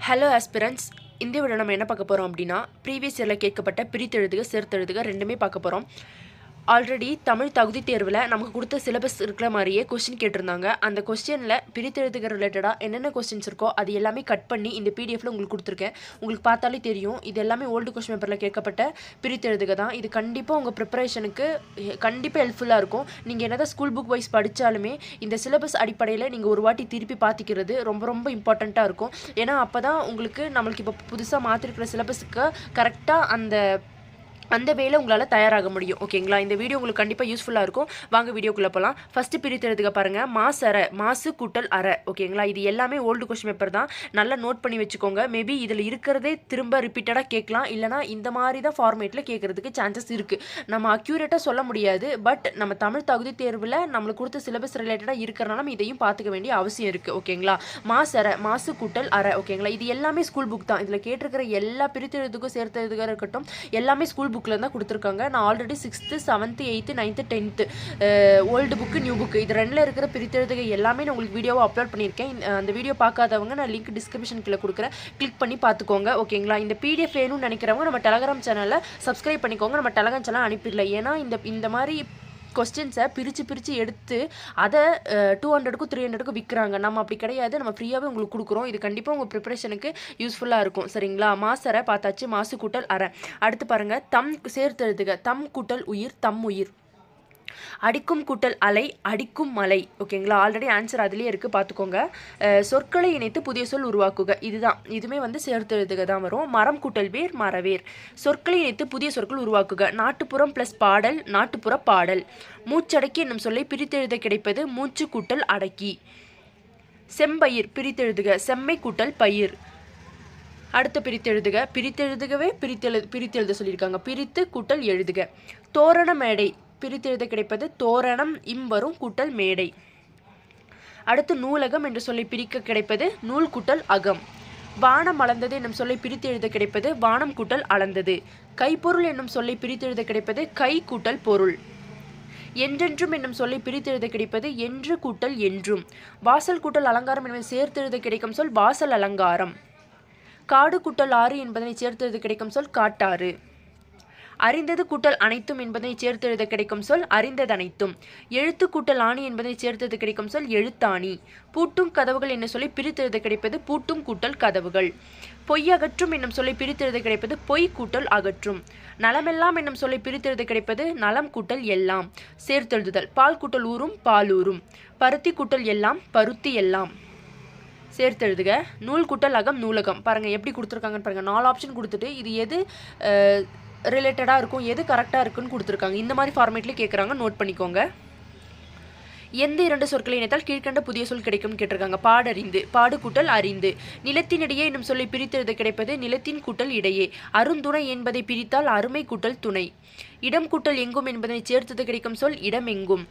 Hello aspirants இந்த விட நம்ம என்ன பார்க்க போகிறோம் அப்படின்னா ப்ரீவியஸ் இயரில் கேட்கப்பட்ட பிரித்தெழுதுக சேர்த்தெழுதுக ரெண்டுமே பார்க்க போகிறோம் ஆல்ரெடி தமிழ் தகுதி தேர்வில் நமக்கு கொடுத்த சிலபஸ் இருக்கிற மாதிரியே கொஸ்டின் கேட்டிருந்தாங்க. அந்த கொஸ்டினில் பிரித்தெழுதுக ரிலேட்டடாக என்னென்ன கொஸ்டின்ஸ் இருக்கோ அது எல்லாமே கட் பண்ணி இந்த பிடிஎஃப்ல உங்களுக்கு கொடுத்துருக்கேன். உங்களுக்கு பார்த்தாலே தெரியும். இது எல்லாமே ஓல்டு கொஸ்டின் பேப்பரில் கேட்கப்பட்ட பிரித்தெழுதுக தான். இது கண்டிப்பாக உங்கள் ப்ரிப்பரேஷனுக்கு கண்டிப்பாக ஹெல்ப்ஃபுல்லாக இருக்கும். நீங்கள் என்னதான் ஸ்கூல் புக் வைஸ் படித்தாலுமே இந்த சிலபஸ் அடிப்படையில் நீங்கள் ஒரு வாட்டி திருப்பி பார்த்திக்கிறது ரொம்ப ரொம்ப இம்பார்ட்டண்ட்டாக இருக்கும். ஏன்னா அப்போ தான் உங்களுக்கு நம்மளுக்கு இப்போ புதுசாக மாற்றிருக்கிற சிலபஸுக்கு கரெக்டாக அந்த அந்த வேலை உங்களால் தயாராக முடியும். ஓகேங்களா? இந்த வீடியோ உங்களுக்கு கண்டிப்பாக யூஸ்ஃபுல்லாக இருக்கும். வாங்க வீடியோக்குள்ளே போகலாம் ஃபஸ்ட்டு பிரித்தெடுத்துக்க பாருங்கள் மாசு அரை மாசு கூட்டல் அரை. ஓகேங்களா? இது எல்லாமே ஓல்டு கொஸ்டின் பேப்பர் தான். நல்லா நோட் பண்ணி வச்சுக்கோங்க. மேபி இதில் இருக்கிறதே திரும்ப ரிப்பீட்டடாக கேட்கலாம். இல்லைனா இந்த மாதிரி தான் ஃபார்மேட்டில் கேட்குறதுக்கு சான்சஸ் இருக்குது நம்ம அக்யூரேட்டாக சொல்ல முடியாது. பட் நம்ம தமிழ் தகுதி தேர்வில் நம்மளுக்கு கொடுத்த சிலபஸ் ரிலேட்டடாக இருக்கிறனால நம்ம இதையும் பார்த்துக்க வேண்டிய அவசியம் இருக்குது ஓகேங்களா? மாசு அரை மாசு கூட்டல் அரை. ஓகேங்களா? இது எல்லாமே ஸ்கூல் புக் தான். இதில் கேட்டிருக்கிற எல்லா பிரித்தெழுதுக்கும் சேர்த்ததுக்காக இருக்கட்டும் எல்லாமே ஸ்கூல் புக் புக்கில் தான் கொடுத்துருக்காங்க. நான் already sixth seventh eighth ninth tenth old book new book இது ரெண்டில் இருக்கிற பிரித்தெழுதுகை எல்லாமே நான் உங்களுக்கு வீடியோவை அப்லோட் பண்ணியிருக்கேன். இந்த- அந்த வீடியோ பார்க்காதவங்க நான் லிங்க் டிஸ்கிரிப்ஷன் கீழே கொடுக்குறேன். கிளிக் பண்ணி பார்த்துக்கோங்க ஓகேங்களா? இந்த பிடிஎஃப் வேணும்னு நினைக்கிறவங்க நம்ம டெலகிராம் சேனலில் சப்ஸ்கிரைப் பண்ணிக்கோங்க. நம்ம டெலகிராம் சேனல் அனுப்பிடல. ஏன்னா இந்த இந்த மாதிரி கொஸ்டின்ஸை பிரித்து பிரித்து எடுத்து அதை டூ ஹண்ட்ரடுக்கும் த்ரீ ஹண்ட்ரடுக்கும் விற்கிறாங்க நம்ம அப்படி கிடையாது. நம்ம ஃப்ரீயாகவே உங்களுக்கு கொடுக்குறோம். இது கண்டிப்பாக உங்கள் ப்ரிப்பரேஷனுக்கு யூஸ்ஃபுல்லாக இருக்கும். சரிங்களா? மாசரை பார்த்தாச்சு. மாசு கூட்டல் அரை அடுத்து பாருங்கள் தம் சேர்த்து எழுதுக தம் கூட்டல் உயிர் தம் உயிர். அடிக்கும் கூட்டல் அலை அடிக்கும் மலை. ஓகேங்களா ஆல்ரெடி ஆன்சர் அதுலேயே இருக்குது பார்த்துக்கோங்க சொற்களை இணைத்து புதிய சொல் உருவாக்குக. இதுதான். இதுவுமே வந்து சேர்த்து எழுதுக தான் வரும். மரம் கூட்டல் வேர் மரவேர். சொற்களை இணைத்து புதிய சொற்கள் உருவாக்குக. நாட்டுப்புறம் ப்ளஸ் பாடல் நாட்டுப்புற பாடல். மூச்சடக்கி என்னும் சொல்லை பிரித்தெழுத கிடைப்பது மூச்சு கூட்டல் அடக்கி. செம்பயிர் பிரித்தெழுதுக செம்மை கூட்டல் பயிர். அடுத்து பிரித்தெழுதுக பிரித்தெழுதுகவே பிரித்தெழு பிரித்தெழுத சொல்லியிருக்காங்க. பிரித்து கூட்டல் எழுதுக. தோரண மேடை. பிரித்தெழுத கிடைப்பது தோரணம் இம்பரும் கூட்டல் மேடை. அடுத்து நூலகம் என்று சொல்லி பிரிக்க கிடைப்பது நூல் கூட்டல் அகம். வானம் அளந்தது என்னும் சொல்லை பிரித்து எழுத கிடைப்பது வானம் கூட்டல் அளந்தது. கைப்பொருள் என்னும் சொல்லை பிரித்து எழுத கிடைப்பது கை கூட்டல் பொருள். என்றென்றும் என்னும் சொல்லை பிரித்தெழுத கிடைப்பது என்று கூட்டல் என்றும். வாசல் கூட்டல் அலங்காரம் என்பதை சேர்த்தெழுத கிடைக்கும் சொல் வாசல் அலங்காரம். காடு கூட்டல் ஆறு என்பதனை சேர்த்தெழுத கிடைக்கும் சொல் காட்டாறு. அறிந்தது கூட்டல் அனைத்தும் என்பதை சேர்த்தெழுத கிடைக்கும் சொல் அறிந்ததனைத்தும். எழுத்து கூட்டல் ஆணி என்பதை சேர்த்தெழுத கிடைக்கும் சொல் எழுத்தாணி. பூட்டும் கதவுகள் என்ன சொல்லி பிரித்தெழுத கிடைப்பது பூட்டும் கூட்டல் கதவுகள். பொய் அகற்றும் என்னும் சொல்லை பிரித்தெழுத கிடைப்பது பொய் கூட்டல் அகற்றும். நலமெல்லாம் என்னும் சொல்லை பிரித்தெழுத கிடைப்பது நலம் கூட்டல் எல்லாம். சேர்த்தெழுதுதல் பால் கூட்டல் ஊரும் பாலூரும் பருத்தி கூட்டல் எல்லாம் பருத்தி எல்லாம். சேர்த்தெழுதுக நூல் கூட்டல் அகம் நூலகம். பாருங்கள் எப்படி கொடுத்துருக்காங்கன்னு பாருங்கள் நாலு ஆப்ஷன் கொடுத்துட்டு இது எது? ரிலேட்டடாக இருக்கும். எது கரெக்டாக இருக்குன்னு கொடுத்துருக்காங்க. இந்த மாதிரி ஃபார்மேட்லேயே கேட்குறாங்க நோட் பண்ணிக்கோங்க. எந்த இரண்டு சொற்களை இணைத்தால் கீழ்க்கண்ட புதிய சொல் கிடைக்கும் கேட்டிருக்காங்க. பாடறிந்து பாடு கூட்டல் அறிந்து. நிலத்தினிடையே என்னும் சொல்லை பிரித்தெழுத கிடைப்பது நிலத்தின் கூட்டல் இடையே. அருந்துணை என்பதை பிரித்தால் அருமை கூட்டல் துணை. இடம் கூட்டல் எங்கும் என்பதனை சேர்த்தது கிடைக்கும் சொல் இடம் எங்கும்.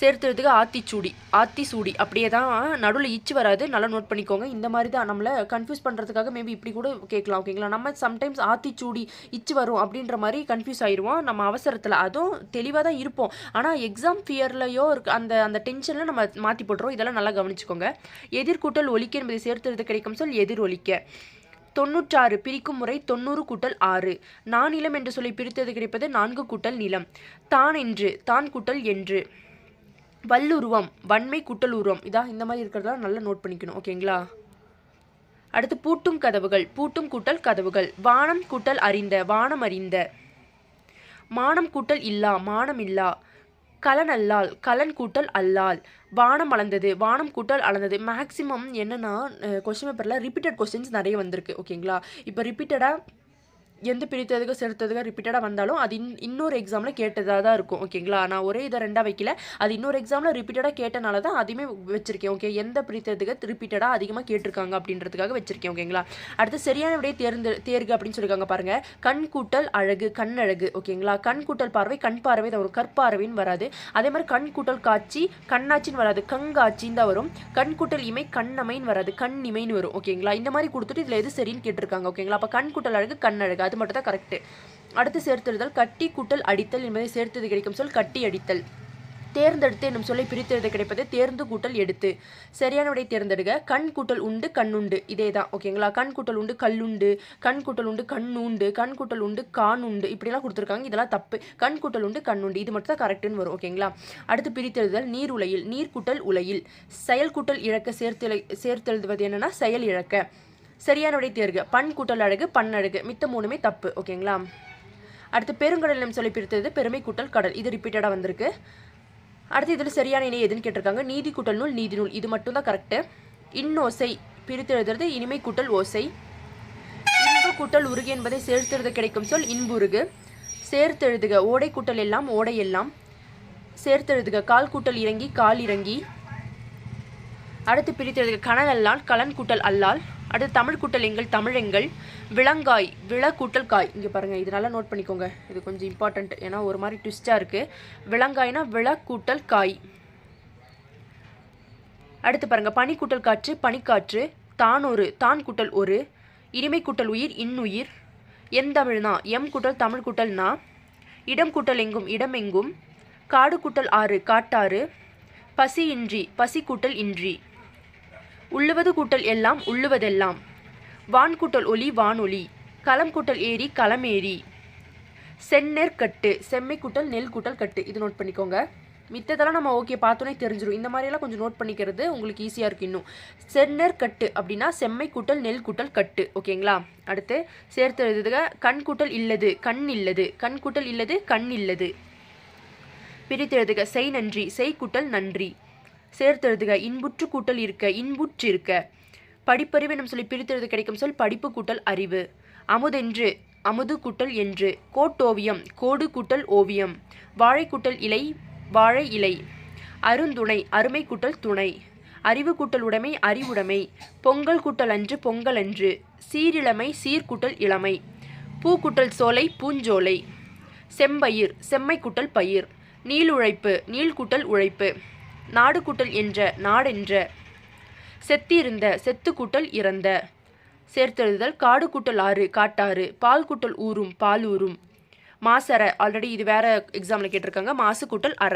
சேர்த்துறதுக்கு ஆத்திச்சூடி ஆத்திசூடி. அப்படியே தான் நடுவில் இச்சு வராது. நல்லா நோட் பண்ணிக்கோங்க. இந்த மாதிரி தான் நம்மளை கன்ஃபியூஸ் பண்ணுறதுக்காக மேபி இப்படி கூட கேட்கலாம் ஓகேங்களா நம்ம சம்டைம்ஸ் ஆத்திச்சூடி இச்சு வரும் அப்படின்ற மாதிரி கன்ஃபியூஸ் ஆயிடுவோம் நம்ம அவசரத்தில். அதுவும் தெளிவாக தான் இருப்போம். ஆனால் எக்ஸாம் ஃபியர்லையோ இருக்கு அந்த அந்த டென்ஷனில் நம்ம மாற்றி போட்டுருவோம். இதெல்லாம் நல்லா கவனிச்சுக்கோங்க. எதிர்கூட்டல் ஒலிக்க என்பதை சேர்த்துறது கிடைக்கும் சொல் எதிர் ஒலிக்க தொண்ணூற்றாறு பிரிக்கும் முறை தொண்ணூறு கூட்டல் ஆறு. நான் நிலம் என்று சொல்லி பிரித்தது கிடைப்பது நான்கு கூட்டல் நிலம். தான் என்று தான் கூட்டல் என்று. வல்லுருவம் வன்மை கூட்டல் உருவம் இதான் இந்த மாதிரி இருக்கிறதெல்லாம் நல்லா நோட் பண்ணிக்கணும். ஓகேங்களா? அடுத்து பூட்டும் கதவுகள் பூட்டும் கூட்டல் கதவுகள். வானம் கூட்டல் அறிந்த வானம் அறிந்த. மானம் கூட்டல் இல்லா மானம் இல்லா. கலன் அல்லால் கலன் கூட்டல் அல்லால். வானம் அளந்தது வானம் கூட்டல் அளந்தது. மேக்ஸிமம் என்னென்னா கொஸ்டின் பேப்பரில் ரிப்பீட்டட் கொஸ்டின்ஸ் நிறைய வந்திருக்கு. ஓகேங்களா? இப்போ ரிப்பீட்டடாக எந்த பிரித்ததுக்கு செலுத்ததுக்கு ரிப்பீட்டடாக வந்தாலும் அது இன் இன்னொரு எக்ஸாமில் கேட்டதாக தான் இருக்கும். ஓகேங்களா? நான் ஒரே இதை ரெண்டாக வைக்கல. அது இன்னொரு எக்ஸாமில் ரிப்பீட்டடாக கேட்டனால தான் அதையுமே வச்சிருக்கேன். ஓகே எந்த பிரித்ததுக்கு ரிப்பீட்டடாக அதிகமாக கேட்டிருக்காங்க அப்படின்றதுக்காக வச்சிருக்கேன். ஓகேங்களா? அடுத்து சரியான விடையை தேர்ந்து தேர்கு அப்படின்னு சொல்லியிருக்காங்க பாருங்க. கண் கூட்டல் அழகு கண் அழகு. ஓகேங்களா? கண் கூட்டல் பார்வை கண் பார்வை தான் வரும். கற்பார்வைன்னு வராது. அதே மாதிரி கண் கூட்டல் காட்சி கண்ணாச்சின்னு வராது. கங்காட்சின்னு தான் வரும். கண் கூட்டல் இமை கண்ணமைன்னு வராது. கண் இமைன்னு வரும். ஓகேங்களா? இந்த மாதிரி கொடுத்துட்டு இதில் எது சரின்னு கேட்டிருக்காங்க. ஓகேங்களா? அப்போ கண் கூட்டல் அழகு கண் அழகு. அது மட்டும் தான் கரெக்ட் அடுத்து சேர்த்தெழுதல் கட்டி கூட்டல் அடித்தல் என்பதை சேர்த்தது கிடைக்கும் சொல் கட்டி அடித்தல். தேர்ந்தெடுத்து என்னும் சொல்லை பிரித்தெடுத்து கிடைப்பது தேர்ந்து கூட்டல் எடுத்து. சரியான விடை தேர்ந்தெடுக. கண் கூட்டல் உண்டு கண்ணுண்டு இதே தான். ஓகேங்களா கண் கூட்டல் உண்டு கல்லுண்டு கண் கூட்டல் உண்டு கண்ணுண்டு கண் கூட்டல் உண்டு காணுண்டு இப்படிலாம் கொடுத்துருக்காங்க. இதெல்லாம் தப்பு. கண் கூட்டல் உண்டு கண்ணுண்டு இது மட்டும் தான் கரெக்டுன்னு வரும். ஓகேங்களா அடுத்து பிரித்தெழுதல் நீர் உலையில். நீர் கூட்டல் உலையில். செயல் கூட்டல் இழக்க சேர்த்தெழு சேர்த்தெழுதுவது என்னன்னா செயல் இழக்க. சரியான விடை தேர்க. பண் கூட்டல் அழகு பன்னழகு மித்த மூணுமே தப்பு. ஓகேங்களா? அடுத்து பெருங்கடல் சொல்லி பிரித்தது பெருமை கூட்டல் கடல். இது ரிப்பீட்டடாக வந்திருக்கு. அடுத்து இதில் சரியான இணை எதுன்னு கேட்டிருக்காங்க. நீதி கூட்டல் நூல் நீதி நூல். இது மட்டும்தான் கரெக்டு இன்னோசை பிரித்து எழுதுறது இனிமை கூட்டல் ஓசை. இன்பு கூட்டல் உருகு என்பதை சேர்த்தெழுத கிடைக்கும் சொல் இன்புருகு. சேர்த்தெழுதுக. ஓடை கூட்டல் எல்லாம் ஓடை எல்லாம். சேர்த்தெழுதுக. கால் கூட்டல் இறங்கி கால் இறங்கி. அடுத்து பிரித்தெழுதுக. கனல் அல்லால் கலன் கூட்டல் அல்லால். அடுத்து தமிழ் கூட்டல் எங்கள் தமிழெங்கள் விலங்காய் விள கூட்டல் காய் இங்கே பாருங்கள் இதனால நோட் பண்ணிக்கோங்க. இது கொஞ்சம் இம்பார்ட்டண்ட் ஏன்னா ஒரு மாதிரி ட்விஸ்ட்டாக இருக்குது விலங்காய்னா விள கூட்டல் காய் அடுத்து பாருங்கள் பனி கூட்டல் காற்று பனிக்காற்று தான் ஒரு தான் கூட்டல் ஒரு இனிமை கூட்டல் உயிர் இன்னுயிர் என் தமிழ்னா எம் கூட்டல் தமிழ் கூட்டல்னா இடம் கூட்டல் எங்கும் இடம் எங்கும் காடு கூட்டல் ஆறு காட்டாறு பசி இன்றி பசி கூட்டல் இன்றி. உள்ளுவது கூட்டல் எல்லாம் உள்ளுவதெல்லாம். வான் கூட்டல் ஒளி வானொலி களம் கூட்டல் ஏரி களமேரி செந்நெற் செந்நெற்கட்டு செம்மை கூட்டல் நெல் கூட்டல் கட்டு. இது நோட் பண்ணிக்கோங்க. மித்ததெல்லாம் நம்ம ஓகே பார்த்தோன்னே தெரிஞ்சிடும் இந்த மாதிரியெல்லாம் கொஞ்சம் நோட் பண்ணிக்கிறது உங்களுக்கு ஈஸியாக இருக்கும் இன்னும். செந்நெற் கட்டு அப்படின்னா செம்மை கூட்டல் நெல் கூட்டல் கட்டு. ஓகேங்களா அடுத்து சேர்த்து எழுதுக. கண் கூட்டல் இல்லது கண் இல்லது. கண் கூட்டல் இல்லது கண் இல்லது. பிரித்து எழுதுக. செய் நன்றி செய் கூட்டல் நன்றி. சேர்த்து எழுதுக இன்புற்று கூட்டல் இருக்க இன்புற்று இருக்க படிப்பறிவு நம்ம சொல்லி பிரித்தெழுது கிடைக்கும் சொல் படிப்பு கூட்டல் அறிவு. அமுதென்று அமுது கூட்டல் என்று. கோட்டோவியம் கோடு கூட்டல் ஓவியம். வாழை கூட்டல் இலை வாழை இலை. அருந்துணை அருமை கூட்டல் துணை. அறிவு கூட்டல் உடைமை அறிவுடைமை பொங்கல் கூட்டல் அன்று பொங்கல் அன்று. சீரிழமை சீர்கூட்டல் இளமை. பூக்கூட்டல் சோலை பூஞ்சோலை. செம்பயிர் செம்மை கூட்டல் பயிர். நீளுழைப்பு நீள்கூட்டல் உழைப்பு. நாடு கூட்டல் என்ற நாடென்ற செத்திருந்த செத்து கூட்டல் இறந்த. சேர்த்தெழுதல் காடு கூட்டல் ஆறு காட்டாறு பால் கூட்டல் ஊரும் பால் ஊரும் மாசற ஆல்ரெடி இது வேற எக்ஸாமில் கேட்டிருக்காங்க மாசு கூட்டல் அற.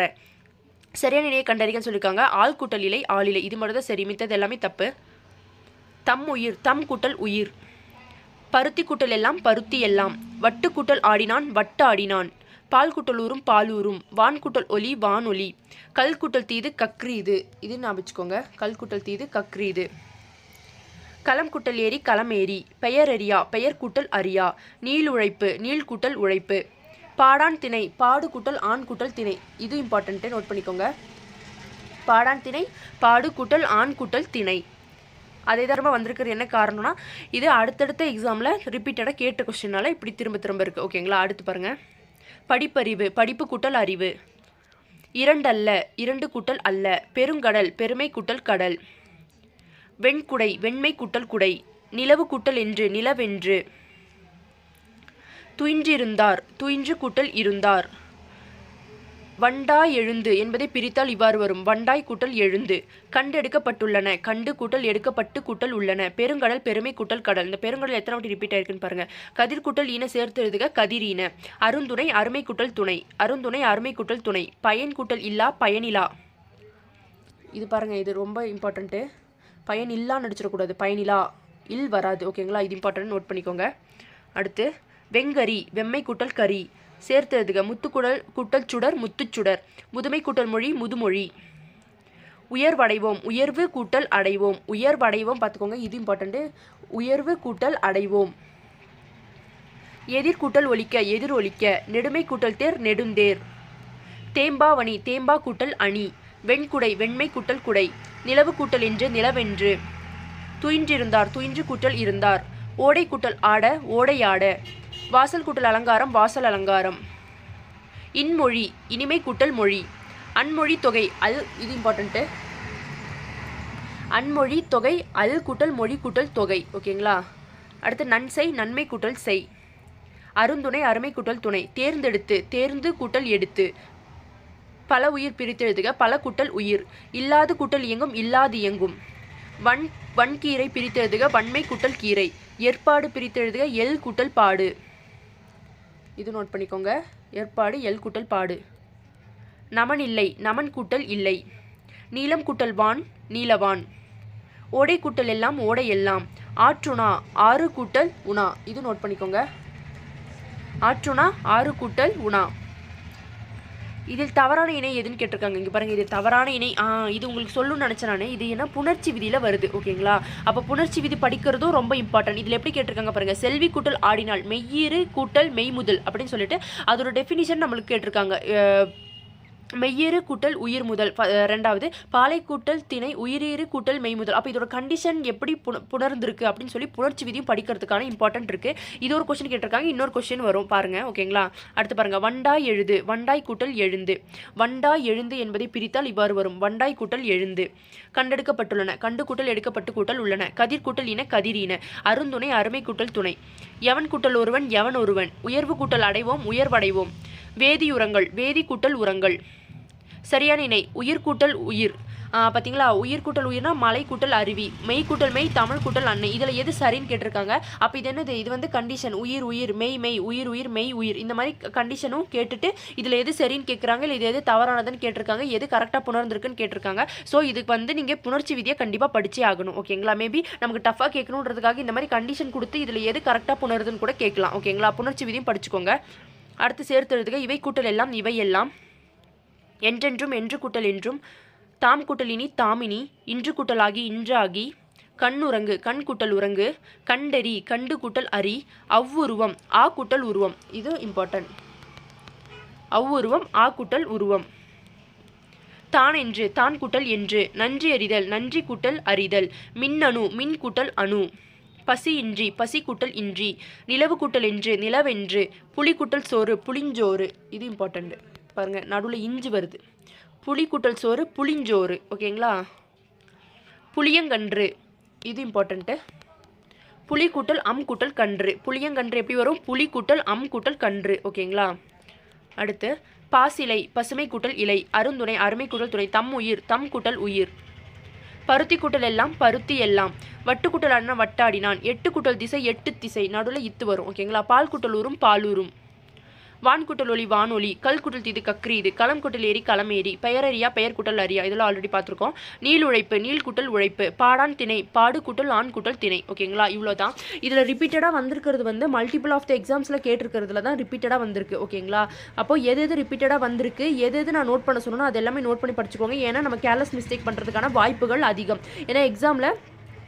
சரியான நிலையை கண்டறிக்கன்னு சொல்லியிருக்காங்க ஆள் கூட்டல் இலை ஆளிலை. இது மட்டும் தான் சரி மித்தது எல்லாமே தப்பு. தம் உயிர் தம் கூட்டல் உயிர். பருத்தி கூட்டல் எல்லாம் பருத்தி எல்லாம். வட்டு கூட்டல் ஆடினான் வட்டு ஆடினான். பால் கூட்டல் பாலூரும் வான்குட்டல் ஒலி வானொலி. கல் கூட்டல் தீது கக்ரீது. இது ஞாபகம் வச்சுக்கோங்க. கல் கூட்டல் தீது கக்ரீது. களம் கூட்டல் ஏரி களம் ஏரி பெயர் அறியா பெயர் கூட்டல் அறியா. நீள் உழைப்பு நீள் உழைப்பு. பாடான் திணை பாடு கூட்டல் ஆண் கூட்டல் திணை. இது இம்பார்ட்டன்ட்டு நோட் பண்ணிக்கோங்க. பாடான் திணை பாடு கூட்டல் ஆண் கூட்டல் திணை. அதே தரமாக வந்திருக்கிறது. என்ன காரணம்னா இது அடுத்தடுத்த எக்ஸாமில் ரிப்பீட்டடாக கேட்ட கொஸ்டினால இப்படி திரும்ப திரும்ப இருக்குது ஓகேங்களா அடுத்து பாருங்கள் படிப்பறிவு படிப்பு கூட்டல் அறிவு. இரண்டல்ல இரண்டு கூட்டல் அல்ல பெருங்கடல் பெருமை கூட்டல் கடல். வெண்குடை வெண்மை கூட்டல் குடை நிலவு கூட்டல் என்று நிலவென்று. துயின்றிருந்தார் துயின்று கூட்டல் இருந்தார். வண்டாய் எழுந்து என்பதை பிரித்தால் இவ்வாறு வரும். வண்டாய் கூட்டல் எழுந்து. கண்டெடுக்கப்பட்டுள்ளன கண்டு கூட்டல் எடுக்கப்பட்டு கூட்டல் உள்ளன. பெருங்கடல் பெருமை கூட்டல் கடல். இந்த பெருங்கடல் எத்தனை வாட்டி ரிப்பீட் ஆயிருக்குன்னு பாருங்க. கதிர் கூட்டல் ஈன சேர்த்து எழுதுக கதிரீன அருந்துணை அருமை கூட்டல் துணை. அருந்துணை அருமை கூட்டல் துணை. பயன் கூட்டல் இல்லா பயனிலா இது பாருங்க இது ரொம்ப இம்பார்ட்டண்ட்டு பயன் இல்லான்னு நடிச்சிடக்கூடாது. பயனிலா இல் வராது. ஓகேங்களா? இது இம்பார்ட்டன்ட் நோட் பண்ணிக்கோங்க. அடுத்து வெங்கரி வெம்மை கூட்டல் கறி சேர்த்து எழுதுக. முத்துக்குடல் கூட்டல் சுடர் முத்துச்சுடர் முதுமை கூட்டல் மொழி முதுமொழி. உயர்வடைவோம் உயர்வு கூட்டல் அடைவோம். உயர்வடைவோம் பார்த்துக்கோங்க இது இம்பார்ட்டண்ட்டு உயர்வு கூட்டல் அடைவோம். எதிர்கூட்டல் ஒழிக்க ஒலிக்க எதிர் ஒலிக்க. நெடுமை கூட்டல் தேர் நெடுந்தேர். தேம்பாவணி தேம்பா கூட்டல் அணி. வெண்குடை வெண்மை கூட்டல் குடை. நிலவு கூட்டல் என்று நிலவென்று. துயின்றிருந்தார் துயின்று கூட்டல் இருந்தார். ஓடை கூட்டல் ஆட ஓடையாட வாசல் கூட்டல் அலங்காரம் வாசல் அலங்காரம். இன்மொழி இனிமை கூட்டல் மொழி. அன்மொழி தொகை அல் இது இம்பார்ட்டண்ட்டு அன்மொழி தொகை அல் கூட்டல் மொழி கூட்டல் தொகை ஓகேங்களா அடுத்து நன்சை நன்மை கூட்டல் செய். அருந்துணை அருமை கூட்டல் துணை. தேர்ந்தெடுத்து தேர்ந்து கூட்டல் எடுத்து. பல உயிர் பிரித்தெழுதுக பல கூட்டல் உயிர். இல்லாது கூட்டல் இயங்கும் இல்லாது இயங்கும். வன் வன்கீரை பிரித்தெழுதுக வன்மை கூட்டல் கீரை. ஏற்பாடு பிரித்தெழுதுக எல் கூட்டல் பாடு. இது நோட் பண்ணிக்கோங்க. ஏற்பாடு எல் கூட்டல் பாடு. நமன் இல்லை நமன் கூட்டல் இல்லை. நீலம் கூட்டல் வான் நீலவான் ஓடை கூட்டல் எல்லாம் ஓடை எல்லாம். ஆற்றுணா ஆறு கூட்டல் உணா. இது நோட் பண்ணிக்கோங்க. ஆற்றுணா ஆறு கூட்டல் உணா. இதில் தவறான இணை எதுன்னு கேட்டிருக்காங்க. இங்கே பாருங்கள் இது தவறான இணை. ஆ இது உங்களுக்கு சொல்லணும்னு நினச்சேன் நான். இது என்ன புணர்ச்சி விதியில் வருது ஓகேங்களா? அப்போ புணர்ச்சி விதி படிக்கிறதும் ரொம்ப இம்பார்ட்டன்ட் இதில் எப்படி கேட்டிருக்காங்க பாருங்கள் செல்வி கூட்டல் ஆடினால் மெய்யீறு கூட்டல் மெய்முதல் அப்படின்னு சொல்லிட்டு அதோட டெஃபினிஷன் நம்மளுக்கு கேட்டிருக்காங்க. மெய்யீறு கூட்டல் உயிர் முதல். ப- ரெண்டாவது பாலை கூட்டல் திணை உயிரீறு கூட்டல் மெய் முதல். அப்போ இதோட கண்டிஷன் எப்படி புண புணர்ந்திருக்கு அப்படின்னு சொல்லி புணர்ச்சி விதியும் படிக்கிறதுக்கான இம்பார்ட்டன்ட் இருக்குது இது ஒரு கொஸ்டின் கேட்டிருக்காங்க இன்னொரு கொஸ்டின் வரும். பாருங்கள் ஓகேங்களா அடுத்து பாருங்கள் வண்டாய் எழுது வண்டாய் கூட்டல் எழுந்து. வண்டாய் எழுந்து என்பதை பிரித்தால் இவ்வாறு வரும். வண்டாய் கூட்டல் எழுந்து. கண்டெடுக்கப்பட்டுள்ளன. கண்டு கூட்டல் எடுக்கப்பட்டு கூட்டல் உள்ளன. கதிர் கூட்டல் இன கதிரின அருந்துணை அருமை கூட்டல் துணை. எவன் கூட்டல் ஒருவன் எவன் ஒருவன்? உயர்வு கூட்டல் அடைவோம் உயர்வடைவோம். வேதியுரங்கள் வேதி கூட்டல் உரங்கள். சரியான இணை உயிர் கூட்டல் உயிர். பார்த்தீங்களா உயிர் கூட்டல் உயிர்னா மலை கூட்டல் அருவி மெய் கூட்டல் மெய் தமிழ் கூட்டல் அன்னை. இதில் எது சரின்னு கேட்டிருக்காங்க? அப்போ இது என்னது? இது வந்து கண்டிஷன் உயிர் உயிர் மெய் மெய் உயிர் உயிர் மெய் உயிர். இந்த மாதிரி கண்டிஷனும் கேட்டுட்டு இதில் எது சரின்னு கேட்குறாங்க இல்லை இது எது தவறானதுன்னு கேட்டிருக்காங்க? எது கரெக்டாக புணர்ந்துருக்குன்னு கேட்டிருக்காங்க? ஸோ இதுக்கு வந்து நீங்கள் புணர்ச்சி விதியை கண்டிப்பாக படிச்சே ஆகணும். ஓகேங்களா மேபி நமக்கு டஃபாக கேட்கணுன்றதுக்காக இந்த மாதிரி கண்டிஷன் கொடுத்து இதில் எது கரெக்டாக புணருதுன்னு கூட கேட்கலாம். ஓகேங்களா புணர்ச்சி விதியும் படிச்சுக்கோங்க. அடுத்து சேர்த்து எழுதுக. இவை கூட்டல் எல்லாம் இவை எல்லாம். என்றென்றும் என்று கூட்டல் என்றும் தாம் குட்டலினி தாமினி இன்று கூட்டலாகி இன்றாகி கண்ணுறங்கு கண் கூட்டல் உறங்கு கண்டறி கண்டு கூட்டல் அரி அவ்வுருவம் ஆ கூட்டல் உருவம். இது இம்பார்ட்டன்ட் அவ்வுருவம் ஆ கூட்டல் உருவம். தான் என்று தான் கூட்டல் என்று நன்றி அறிதல் நன்றி கூட்டல் அறிதல் மின்னணு மின் கூட்டல் அணு. பசி இன்றி பசி கூட்டல் இன்றி நிலவு கூட்டல் என்று நிலவென்று புலி கூட்டல் சோறு புளிஞ்சோறு. இது இம்பார்ட்டண்ட் பாருங்கள் நடுவில் இஞ்சி வருது. புலி கூட்டல் சோறு புளிஞ்சோறு ஓகேங்களா? புளியங்கன்று இது இம்பார்ட்டண்ட்டு புளி கூட்டல் அம் கூட்டல் கன்று. புளியங்கன்று எப்படி வரும்? புலி கூட்டல் அம் கூட்டல் கன்று ஓகேங்களா? அடுத்து பாசிலை பசுமை கூட்டல் இலை அருந்துணை அருமை கூட்டல் துணை தம் உயிர் தம் கூட்டல் உயிர். பருத்தி கூட்டல் எல்லாம் பருத்தி எல்லாம். வட்டு கூட்டல் அண்ணா வட்டாடினான். எட்டு கூட்டல் திசை எட்டு திசை. நடுவில் இத்து வரும் ஓகேங்களா? பால் கூட்டல் ஊரும் பாலூரும் வான்குட்டல் ஒளி வானொலி கல் குட்டல் தீது கக்ரீது களம் கூட்டல் ஏரி களமேரி பெயரறியா பெயர் குட்டல் அறியா இதெல்லாம் ஆல்ரெடி பார்த்துருக்கோம். நீள் உழைப்பு நீள் குட்டல் உழைப்பு பாடான் திணை பாடு கூட்டல் ஆண் குட்டல் திணை. ஓகேங்களா இவ்வளோ தான் இதில் ரிப்பீட்டடாக வந்திருக்கிறது வந்து மல்டிபிள் ஆஃப் த எக்ஸாம்ஸில் கேட்டிருக்கிறதுல தான் ரிப்பீட்டடாக வந்திருக்கு. ஓகேங்களா அப்போ எது எது ரிப்பீட்டடாக வந்திருக்கு? எது எது நான் நோட் பண்ண சொன்னோ அது எல்லாமே நோட் பண்ணி படிச்சுக்கோங்க. ஏன்னா நம்ம கேர்லெஸ் மிஸ்டேக் பண்ணுறதுக்கான வாய்ப்புகள் அதிகம். ஏன்னா எக்ஸாமில்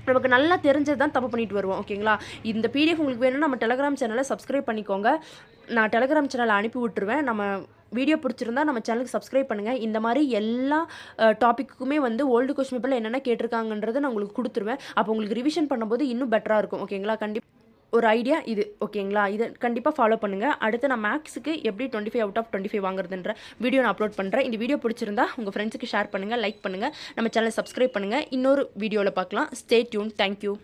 நமக்கு நல்லா தெரிஞ்சது தான் தப்பு பண்ணிட்டு வருவோம். ஓகேங்களா இந்த பிடிஎஃப் உங்களுக்கு வேணும்னா நம்ம டெலகிராம் சேனலை சப்ஸ்கிரைப் பண்ணிக்கோங்க. நான் டெலகிராம் சேனலை அனுப்பி விட்டுருவேன். நம்ம வீடியோ பிடிச்சிருந்தா நம்ம சேனலுக்கு சப்ஸ்கிரைப் பண்ணுங்கள் இந்த மாதிரி எல்லா டாப்பிக்குமே வந்து ஓல்டு கொஸ்டின் பேப்பரில் என்னென்ன கேட்டிருக்காங்கன்றதை நான் உங்களுக்கு கொடுத்துருவேன். அப்போ உங்களுக்கு ரிவிஷன் பண்ணும்போது இன்னும் பெட்டராக இருக்கும். ஓகேங்களா கண்டிப்பாக ஒரு ஐடியா இது. ஓகேங்களா இதை கண்டிப்பாக ஃபாலோ பண்ணுங்கள் அடுத்து நான் மேக்ஸுக்கு எப்படி twenty five out of twenty five வாங்குறதுன்ற video நான் அப்லோட் பண்ணுறேன் இந்த வீடியோ பிடிச்சிருந்தா உங்கள் ஃப்ரெண்ட்ஸுக்கு ஷேர் பண்ணுங்கள் லைக் பண்ணுங்கள் நம்ம சேனலை சப்ஸ்கிரைப் பண்ணுங்கள் இன்னொரு வீடியோவில் பார்க்கலாம். Stay tune thank you